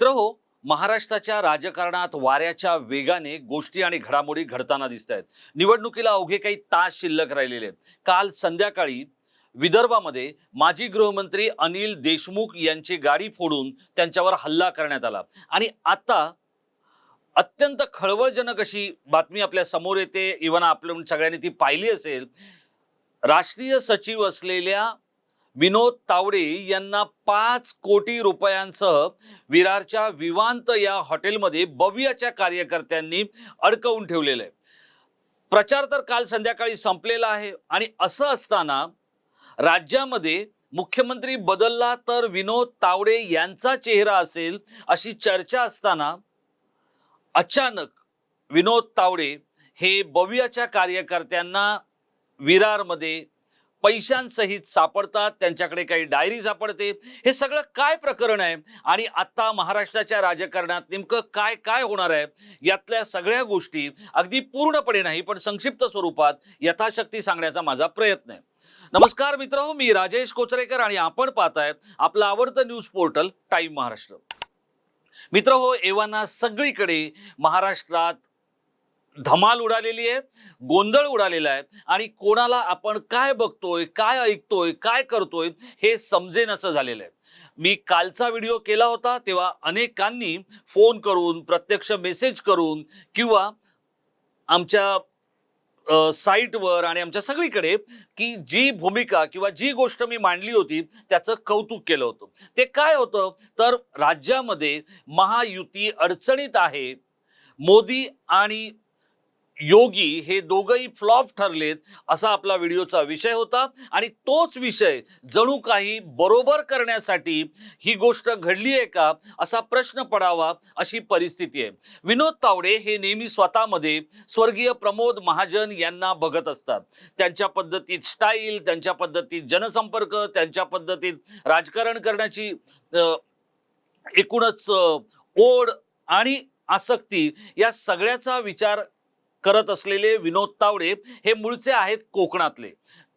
मित्र हो महाराष्ट्राच्या राजकारणात वाऱ्याच्या वेगाने गोष्टी आणि घडामोडी घडताना दिसत आहेत निवडणुकीला अवघे काही तास शिल्लक राहिलेले आहेत. काल संध्याकाळी विदर्भामध्ये माजी गृहमंत्री अनिल देशमुख यांची गाडी फोडून त्यांच्यावर हल्ला करण्यात आला. आणि आता अत्यंत खळबळजनक अशी बातमी आपल्यासमोर येते. इव्हन आपण सगळ्यांनी ती पाहिली असेल. राष्ट्रीय सचिव असलेल्या विनोद तावडे यांना पाच कोटी रुपयांसह विरारच्या विवांत या हॉटेलमध्ये बवियाच्या कार्यकर्त्यांनी अडकवून ठेवलेलं आहे. प्रचार तर काल संध्याकाळी संपलेला आहे आणि असं असताना राज्यामध्ये मुख्यमंत्री बदलला तर विनोद तावडे यांचा चेहरा असेल अशी चर्चा असताना अचानक विनोद तावडे हे बवियाच्या कार्यकर्त्यांना विरारमध्ये पैशांसहित सापडतात त्यांच्याकडे काही डायरी सापडते. हे सगळं काय प्रकरण आहे? आणि आता महाराष्ट्राच्या राजकारणात नेमकं काय काय होणार आहे? यातल्या सगळ्या गोष्टी अगदी पूर्णपणे नाही पण संक्षिप्त स्वरूपात यथाशक्ती सांगण्याचा माझा प्रयत्न आहे. नमस्कार मित्र हो मी राजेश कोचरेकर आणि आपण पाहताय आपलं आवडतं न्यूज पोर्टल टाईम महाराष्ट्र. मित्र हो एव्हाना सगळीकडे महाराष्ट्रात धमाल उडालेली आहे गोंधळ उडालेला आहे आणि कोणाला आपण काय बघतोय काय ऐकतोय काय करतोय हे समजेन असं झालेलं आहे. मी कालचा व्हिडिओ केला होता तेव्हा अनेकांनी फोन करून प्रत्यक्ष मेसेज करून किंवा आमच्या साईटवर आणि आमच्या सगळीकडे की जी भूमिका किंवा जी गोष्ट मी मांडली होती त्याचं कौतुक केलं होतं. ते काय होतं? तर राज्यामध्ये महायुती अडचणीत आहे. मोदी आणि योगी हे दोघंही फ्लॉप ठरलेत असा आपला व्हिडिओचा विषय होता. आणि तोच विषय जणू काही बरोबर करण्यासाठी ही गोष्ट घडली आहे का असा प्रश्न पडावा अशी परिस्थिती आहे. विनोद तावडे हे नेहमी स्वतःमध्ये स्वर्गीय प्रमोद महाजन यांना बघत असतात. त्यांच्या पद्धतीत स्टाईल त्यांच्या पद्धतीत जनसंपर्क त्यांच्या पद्धतीत राजकारण करण्याची एकूणच ओढ आणि आसक्ती या सगळ्याचा विचार करत असलेले विनोद तावडे हे मूळचे आहेत कोकणातले.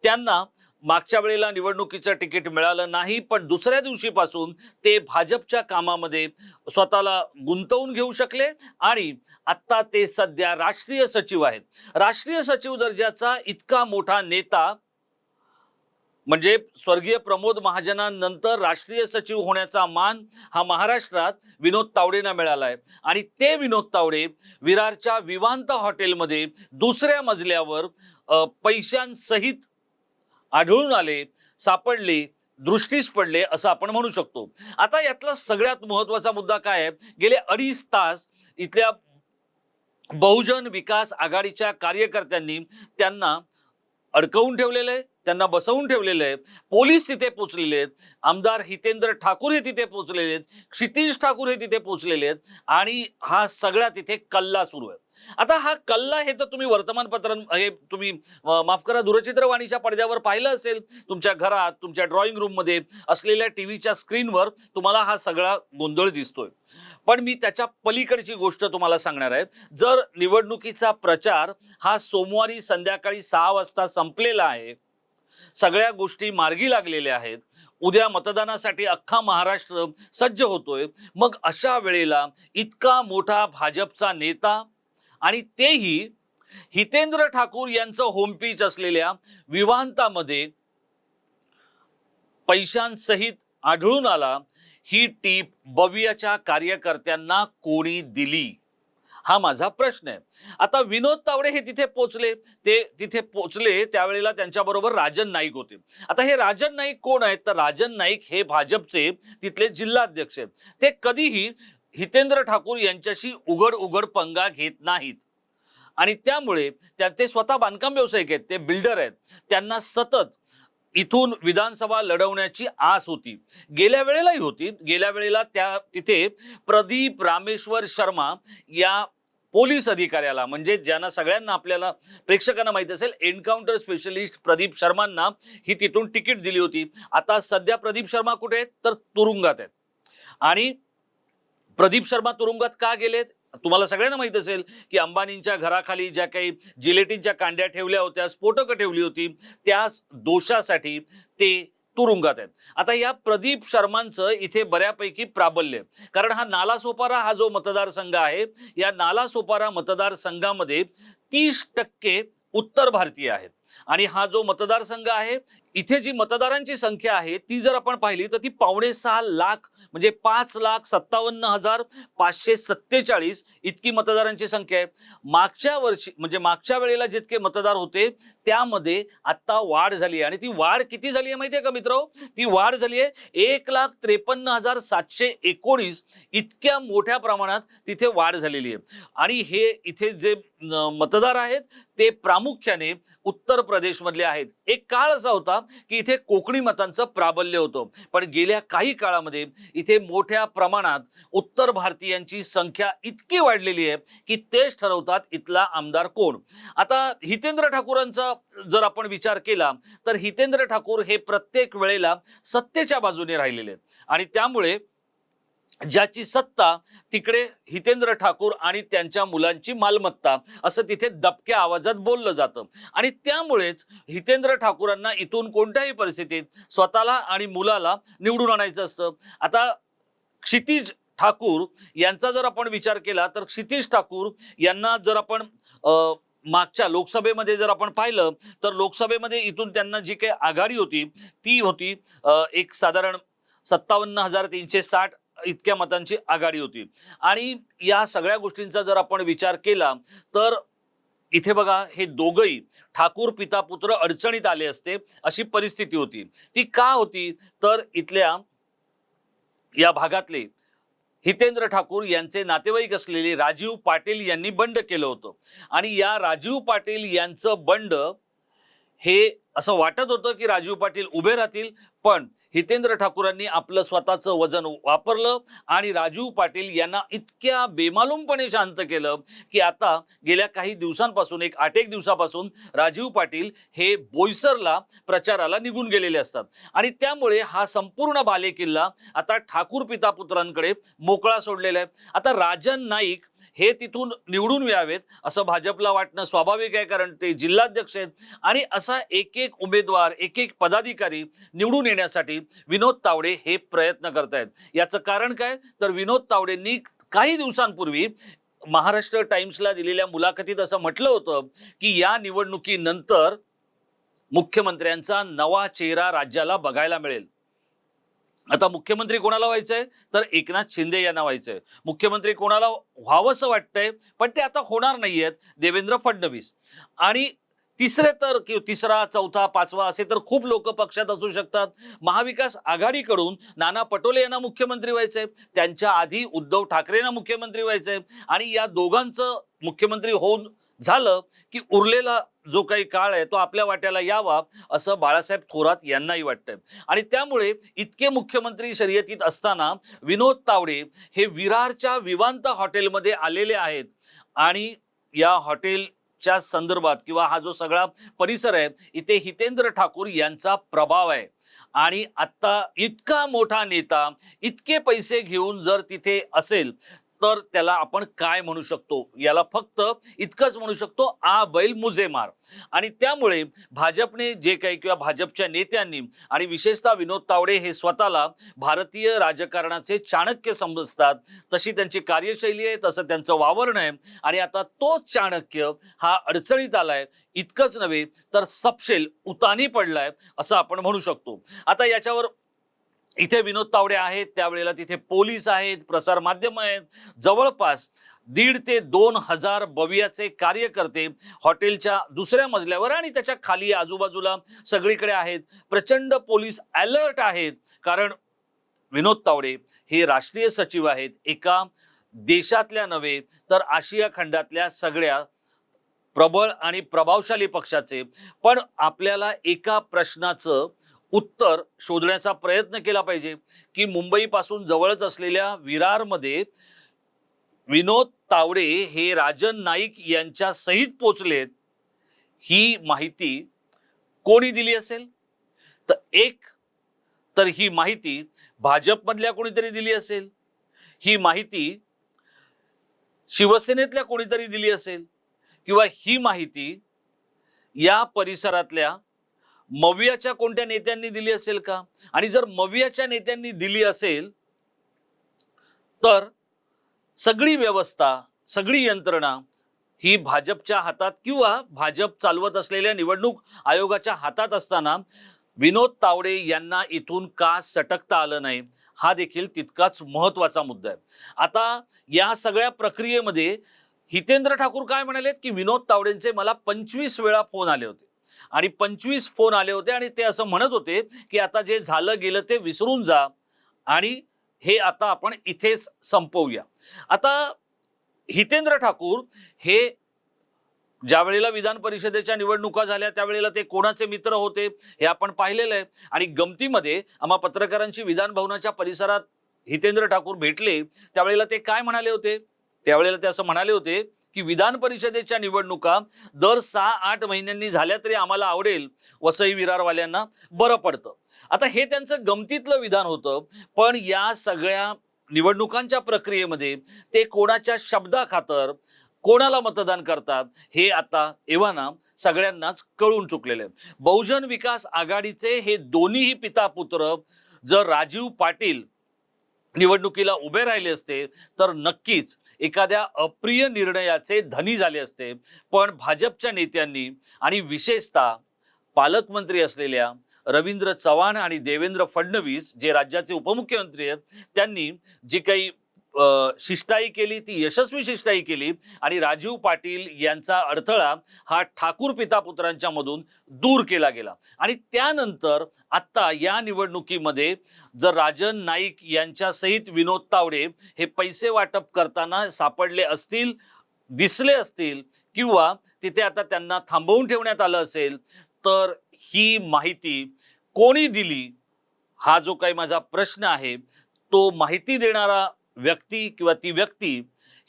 त्यांना मागच्या वेळेला निवडणुकीचं तिकीट मिळालं नाही पण दुसऱ्या दिवशीपासून ते भाजपच्या कामामध्ये स्वतःला गुंतवून घेऊ शकले आणि आत्ता ते सध्या राष्ट्रीय सचिव आहेत. राष्ट्रीय सचिव दर्जाचा इतका मोठा नेता म्हणजे स्वर्गीय प्रमोद महाजनांनंतर राष्ट्रीय सचिव होण्याचा मान हा महाराष्ट्रात विनोद तावडेंना मिळाला आहे. आणि ते विनोद तावडे विरारच्या विवांत हॉटेलमध्ये दुसऱ्या मजल्यावर पैशांसहित आढळून आले सापडले दृष्टीस पडले असं आपण म्हणू शकतो. आता यातला सगळ्यात महत्त्वाचा मुद्दा काय आहे? गेले अडीच तास इथल्या बहुजन विकास आघाडीच्या कार्यकर्त्यांनी त्यांना अडकवून ठेवलेलं आहे. त्यांना बसवून ठेवलेले आहे पोलीस तिथे पोचलेले आहेत. आमदार हितेंद्र ठाकूर हे तिथे पोचलेले आहेत. क्षितिश ठाकूर हे तिथे पोचलेले आहेत. आणि हा सगळा तिथे कल्ला सुरू आहे. आता हा कल्ला हे तर तुम्ही वर्तमानपत्र हे तुम्ही माफ करा दूरचित्रवाणीच्या पडद्यावर पाहिलं असेल. तुमच्या घरात तुमच्या ड्रॉइंग रूममध्ये असलेल्या टीव्हीच्या स्क्रीनवर तुम्हाला हा सगळा गोंधळ दिसतोय. पण मी त्याच्या पलीकडची गोष्ट तुम्हाला सांगणार आहे. जर निवडणुकीचा प्रचार हा सोमवारी संध्याकाळी सहा वाजता संपलेला आहे सगळ्या गोष्टी मार्गी लागलेल्या आहेत. उद्या मतदानासाठी अख्खा महाराष्ट्र सज्ज होतोय. मग अशा वेळेला इतका मोठा भाजपचा नेता आणि तेही हितेंद्र ठाकूर यांचं होमपीच असलेल्या विवांतामध्ये पैशांसहित आढळून आला ही टीप बवियाच्या कार्यकर्त्यांना कोणी दिली? हा माझा प्रश्न आहे. आता विनोद तावडे हे तिथे पोचले. ते तिथे पोचले त्यावेळेला त्यांच्याबरोबर राजन नाईक होते. आता हे राजन नाईक कोण आहेत? तर राजन नाईक हे भाजपचे तिथले जिल्हाध्यक्ष आहेत. ते कधीही हितेंद्र ठाकूर यांच्याशी उघड उघड पंगा घेत नाहीत. आणि त्यामुळे त्याचे स्वतः बांधकाम व्यावसायिक आहेत. ते बिल्डर आहेत. त्यांना सतत इथून विधानसभा लढवण्याची आस होती. गेल्या वेळेलाही होती. गेल्या वेळेला त्या तिथे प्रदीप रामेश्वर शर्मा या पोलीस अधिकाऱ्याला म्हणजे ज्यांना सगळ्यांना आपल्याला प्रेक्षकांना माहीत असेल एन्काउंटर स्पेशलिस्ट प्रदीप शर्मांना ही तिथून तिकीट दिली होती. आता सध्या प्रदीप शर्मा कुठे आहेत? तर तुरुंगात आहेत. आणि प्रदीप शर्मा तुरुंगात का गेलेत? तुम्हाला सगळ्यांना माहीत असेल की अंबानींच्या घराखाली ज्या काही जिलेटिनच्या कांड्या ठेवल्या होत्या स्फोटकं ठेवली होती त्याच दोषासाठी ते तुरुंगात आहेत आता या प्रदीप शर्मांचं इथे बऱ्यापैकी प्राबल्य आहे. कारण हा नालासोपारा हा जो मतदारसंघ आहे या नालासोपारा मतदारसंघामध्ये तीस टक्के उत्तर भारतीय आहेत आणि हा जो मतदारसंघ आहे इथे जी मतदारांची संख्या आहे ती जर आपण पाहिली तर ती पावणे सहा लाख म्हणजे पाच लाख सत्तावन्न हजार पाचशे सत्तेचाळीस इतकी मतदारांची संख्या आहे. मागच्या वर्षी म्हणजे मागच्या वेळेला जितके मतदार होते त्यामध्ये आत्ता वाढ झाली आहे. आणि ती वाढ किती झाली आहे माहिती आहे का मित्र? ती वाढ झाली आहे एक लाख त्रेपन्न हजार सातशे एकोणीस इतक्या मोठ्या प्रमाणात तिथे वाढ झालेली आहे. आणि हे इथे जे मतदार आहेत ते प्रामुख्याने उत्तर प्रदेशमधले आहेत. एक काळ असा होता की इथे कोकणी मतांचं प्राबल्य होतं. पण गेल्या काही काळामध्ये इथे मोठ्या प्रमाणात उत्तर भारतीयांची संख्या इतकी वाढलेली आहे की तेच ठरवतात इथला आमदार कोण. आता हितेंद्र ठाकूरांचा जर आपण विचार केला तर हितेंद्र ठाकूर हे प्रत्येक वेळेला सत्तेच्या बाजूने राहिलेले आहेत. आणि त्यामुळे ज्याची सत्ता तिकडे हितेंद्र ठाकूर आणि त्यांच्या मुलांची मालमत्ता असं तिथे दबक्या आवाजात बोललं जातं. आणि त्यामुळेच हितेंद्र ठाकूरांना इथून कोणत्याही परिस्थितीत स्वतःला आणि मुलाला निवडून आणायचं असतं. आता क्षितिज ठाकूर यांचा जर आपण विचार केला तर क्षितिज ठाकूर यांना जर आपण मागच्या लोकसभेमध्ये जर आपण पाहिलं तर लोकसभेमध्ये इथून त्यांना जी काही आघाडी होती ती होती एक साधारण सत्तावन्न हजार तीनशे साठ इतक्या मतांची आघाडी होती. आणि या सगळ्या गोष्टींचा जर आपण विचार केला तर इथे बघा हे दोघही ठाकूर पिता पुत्र अडचणीत आले असते अशी परिस्थिती होती. ती का होती? तर इथल्या या भागातले हितेंद्र ठाकूर यांचे नातेवाईक असलेले राजीव पाटील यांनी बंड केलं होतं. आणि या राजीव पाटील यांचं बंड हे असं वाटत होतं की राजीव पाटील उभे राहतील पण हितेंद्र ठाकूरांनी आपलं स्वतःचं वजन वापरलं आणि राजीव पाटील यांना इतक्या बेमालूमपणे शांत केलं की आता गेल्या काही दिवसांपासून एक आठ एक दिवसापासून राजीव पाटील हे बोईसरला प्रचाराला निघून गेलेले असतात. आणि त्यामुळे हा संपूर्ण बालेकिल्ला आता ठाकूर पिता पुत्रांकडे मोकळा सोडलेला आहे. आता राजन नाईक हे तिथून निवडून यावेत असं भाजपला वाटणं स्वाभाविक आहे कारण ते जिल्हाध्यक्ष आहेत. आणि असा एक एक उमेदवार एक एक पदाधिकारी निवडून येण्यासाठी विनोद तावडे हे प्रयत्न करतायत. याचं कारण काय? तर विनोद तावडेंनी काही दिवसांपूर्वी महाराष्ट्र टाइम्सला दिलेल्या मुलाखतीत असं म्हटलं होतं की या निवडणुकीनंतर मुख्यमंत्र्यांचा नवा चेहरा राज्याला बघायला मिळेल. आता मुख्यमंत्री कोणाला व्हायचंय? तर एकनाथ शिंदे यांना व्हायचंय. मुख्यमंत्री कोणाला व्हावंसं वाटतंय? पण ते आता होणार नाहीयेत देवेंद्र फडणवीस. आणि तिसरे तर किंवा तिसरा चौथा पाचवा असे तर खूप लोक पक्षात असू शकतात. महाविकास आघाडीकडून नाना पटोले यांना मुख्यमंत्री व्हायचंय. त्यांच्या आधी उद्धव ठाकरेंना मुख्यमंत्री व्हायचंय. आणि या दोघांचं मुख्यमंत्री होऊन झालं की उरलेला जो काही काळ आहे तो आपल्या वाट्याला यावा असं बाळासाहेब थोरात यांनाही वाटतंय. आणि त्यामुळे इतके मुख्यमंत्री शर्यतीत असताना विनोद तावडे हे विरारच्या विवांत हॉटेलमध्ये आलेले आहेत. आणि या हॉटेलच्या संदर्भात किंवा हा जो सगळा परिसर आहे इथे हितेंद्र ठाकूर यांचा प्रभाव आहे. आणि आता इतका मोठा नेता इतके पैसे घेऊन जर तिथे असेल तर त्याला आपण काय म्हणू शकतो? याला फक्त इतकंच म्हणू शकतो आ बैल मुजेमार आणि त्यामुळे भाजपने जे काही किंवा भाजपच्या नेत्यांनी आणि विशेषतः विनोद तावडे हे स्वतःला भारतीय राजकारणाचे चाणक्य समजतात. तशी त्यांची कार्यशैली आहे तसं त्यांचं वावरणं आहे. आणि आता तोच चाणक्य हा अडचणीत आलाय. इतकंच नव्हे तर सपशेल उतानी पडलाय असं आपण म्हणू शकतो. आता याच्यावर इथे विनोद तावडे आहेत त्यावेळेला तिथे पोलीस आहेत प्रसार माध्यम आहेत. जवळपास दीड ते दोन हजार बवियाचे कार्यकर्ते हॉटेलच्या दुसऱ्या मजल्यावर आणि त्याच्याखाली आजूबाजूला सगळीकडे आहेत. प्रचंड पोलीस अलर्ट आहेत. कारण विनोद तावडे हे राष्ट्रीय सचिव आहेत. एका देशातल्या नव्हे तर आशिया खंडातल्या सगळ्या प्रबळ आणि प्रभावशाली पक्षाचे. पण आपल्याला एका प्रश्नाचं उत्तर शोधण्याचा प्रयत्न केला पाहिजे की मुंबईपासून जवळच असलेल्या विरारमध्ये विनोद तावडे हे राजन नाईक यांच्या सहित पोचलेत ही माहिती कोणी दिली असेल? तर एक तर ही माहिती भाजपमधल्या कोणीतरी दिली असेल? ही माहिती शिवसेनेतल्या कोणीतरी दिली असेल? किंवा ही माहिती या परिसरातल्या मवियाच्या कोणत्या नेत्यांनी दिली असेल का? आणि जर मवियाच्या नेत्यांनी दिली असेल तर सगळी व्यवस्था सगळी यंत्रणा ही भाजपच्या हातात किंवा भाजप चालवत असलेल्या निवडणूक आयोगाच्या हातात असताना विनोद तावडे यांना इथून का सटकता आलं नाही हा देखील तितकाच महत्त्वाचा मुद्दा आहे. आता या सगळ्या प्रक्रियेमध्ये हितेंद्र ठाकूर काय म्हणाले की विनोद तावडेंचे मला पंचवीस वेळा फोन आले होते. आणि पंचवीस फोन आले होते आणि ते असं म्हणत होते की आता जे झालं गेलं ते विसरून जा आणि हे आता आपण इथेच संपवूया. आता हितेंद्र ठाकूर हे ज्या वेळेला विधान परिषदेच्या निवडणुका झाल्या त्यावेळेला ते कोणाचे मित्र होते हे आपण पाहिलेलं आहे. आणि गमतीमध्ये आम्हा पत्रकारांची विधान भवनाच्या परिसरात हितेंद्र ठाकूर भेटले त्यावेळेला ते काय म्हणाले होते? त्यावेळेला ते असं म्हणाले होते की विधान परिषदेच्या निवडणुका दर सहा आठ महिन्यांनी झाल्या तरी आम्हाला आवडेल वसई विरारवाल्यांना बरं पडतं. आता हे त्यांचं गमतीतलं विधान होतं पण या सगळ्या निवडणुकांच्या प्रक्रियेमध्ये ते कोणाच्या शब्दाखातर कोणाला मतदान करतात हे आता एव्हाना सगळ्यांनाच कळून चुकलेले आहे. बहुजन विकास आघाडीचे हे दोन्हीही पिता पुत्र जर राजीव पाटील निवडणुकीला उभे राहिले असते तर नक्कीच एखाद्या अप्रिय निर्णयाचे धनी झाले असते. पण भाजपच्या नेत्यांनी आणि विशेषतः पालकमंत्री असलेल्या रवींद्र चव्हाण आणि देवेंद्र फडणवीस जे राज्याचे उपमुख्यमंत्री आहेत त्यांनी जी काही शिष्टाई केली ती यशस्वी शिष्टाई केली. आणि राजीव पाटील यांचा अडथळा हा ठाकूर पिता पुत्रांच्या मधून दूर केला गेला. आणि त्यानंतर आत्ता या निवडणुकीमध्ये जर राजन नाईक यांच्यासहित विनोद तावडे हे पैसे वाटप करताना सापडले असतील दिसले असतील किंवा तिथे आता त्यांना थांबवून ठेवण्यात आलं असेल तर ही माहिती कोणी दिली? हा जो काही माझा प्रश्न आहे तो माहिती देणारा व्यक्ती किंवा ती व्यक्ती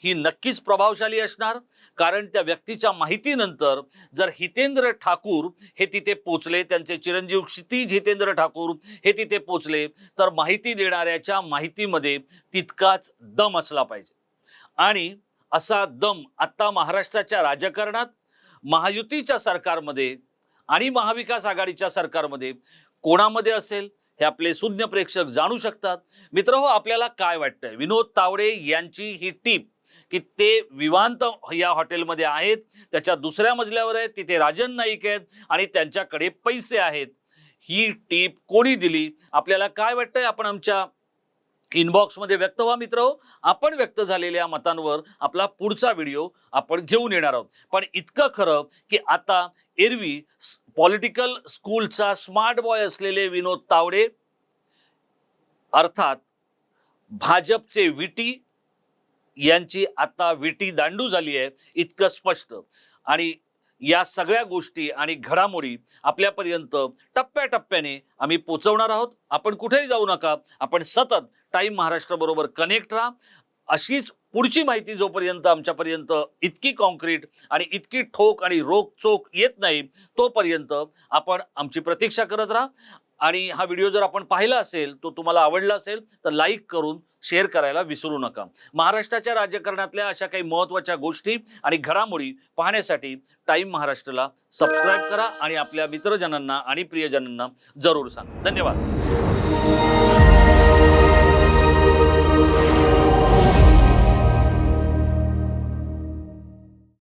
ही नक्कीच प्रभावशाली असणार. कारण त्या व्यक्तीच्या माहितीनंतर जर हितेंद्र ठाकूर हे तिथे पोचले त्यांचे चिरंजीव क्षितिज हितेंद्र ठाकूर हे तिथे पोचले तर माहिती देणाऱ्याच्या माहितीमध्ये तितकाच दम असला पाहिजे. आणि असा दम आत्ता महाराष्ट्राच्या राजकारणात महायुतीच्या सरकारमध्ये आणि महाविकास आघाडीच्या सरकारमध्ये कोणामध्ये असेल? हे आपले सुज्ञ प्रेक्षक जाणू शकतात. मित्र हो आपल्याला काय वाटतंय? विनोद तावडे यांची ही टीप की ते विवांत या हॉटेलमध्ये आहेत त्याच्या दुसऱ्या मजल्यावर आहेत तिथे राजन नाईक आहेत आणि त्यांच्याकडे पैसे आहेत. ही टीप कोणी दिली? आपल्याला काय वाटतंय? आपण आमच्या इनबॉक्समध्ये व्यक्त व्हा मित्र. आपण व्यक्त झालेल्या मतांवर आपला पुढचा व्हिडिओ आपण घेऊन येणार आहोत. पण इतकं खरं की आता एरवी पॉलिटिकल स्कूलचा स्मार्ट बॉय असलेले विनोद तावडे अर्थात भाजपचे विटी यांची आता विटी दांडू झाली आहे इतकं स्पष्ट. आणि या सगळ्या गोष्टी आणि घडामोडी आपल्यापर्यंत टप्प्याटप्प्याने आम्ही पोचवणार आहोत. आपण कुठेही जाऊ नका. आपण सतत टाईम महाराष्ट्राबरोबर कनेक्ट राहा. अशीच पुढची माहिती जोपर्यंत आमच्यापर्यंत इतकी कॉन्क्रीट आणि इतकी ठोक आणि रोखचोख येत नाही तोपर्यंत आपण आमची प्रतीक्षा करत राहा. आणि हा व्हिडिओ जर आपण पाहिला असेल तो तुम्हाला आवडला असेल तर लाईक करून शेअर करायला विसरू नका. महाराष्ट्राच्या राजकारणातल्या अशा काही महत्त्वाच्या गोष्टी आणि घडामोडी पाहण्यासाठी टाईम महाराष्ट्राला सबस्क्राईब करा आणि आपल्या मित्रजनांना आणि प्रियजनांना जरूर सांगा. धन्यवाद.